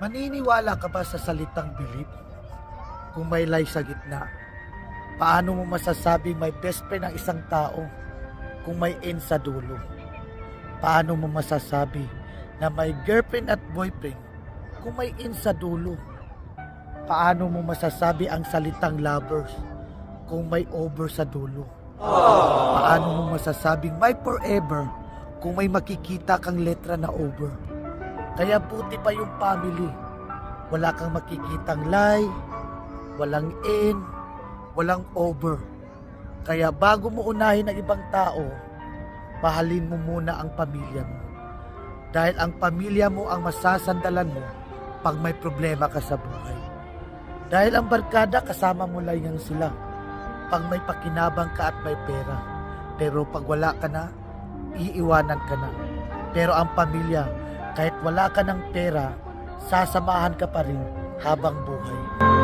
Maniniwala ka ba sa salitang bilib? Kung may lie sa gitna, paano mo masasabing may best friend ang isang tao kung may end sa dulo? Paano mo masasabi na may girlfriend at boyfriend kung may end sa dulo? Paano mo masasabi ang salitang lovers kung may over sa dulo? Paano mo masasabing may forever kung may makikita kang letra na over? Kaya buti pa yung family. Wala kang makikitang lie, walang in, walang over. Kaya bago mo unahin ang ibang tao, mahalin mo muna ang pamilya mo. Dahil ang pamilya mo ang masasandalan mo pag may problema ka sa buhay. Dahil ang barkada kasama mo lang yan sila. Pag may pakinabang ka at may pera. Pero pag wala ka na, iiwanan ka na. Pero ang pamilya, kahit wala ka ng pera, sasamahan ka pa rin habang buhay.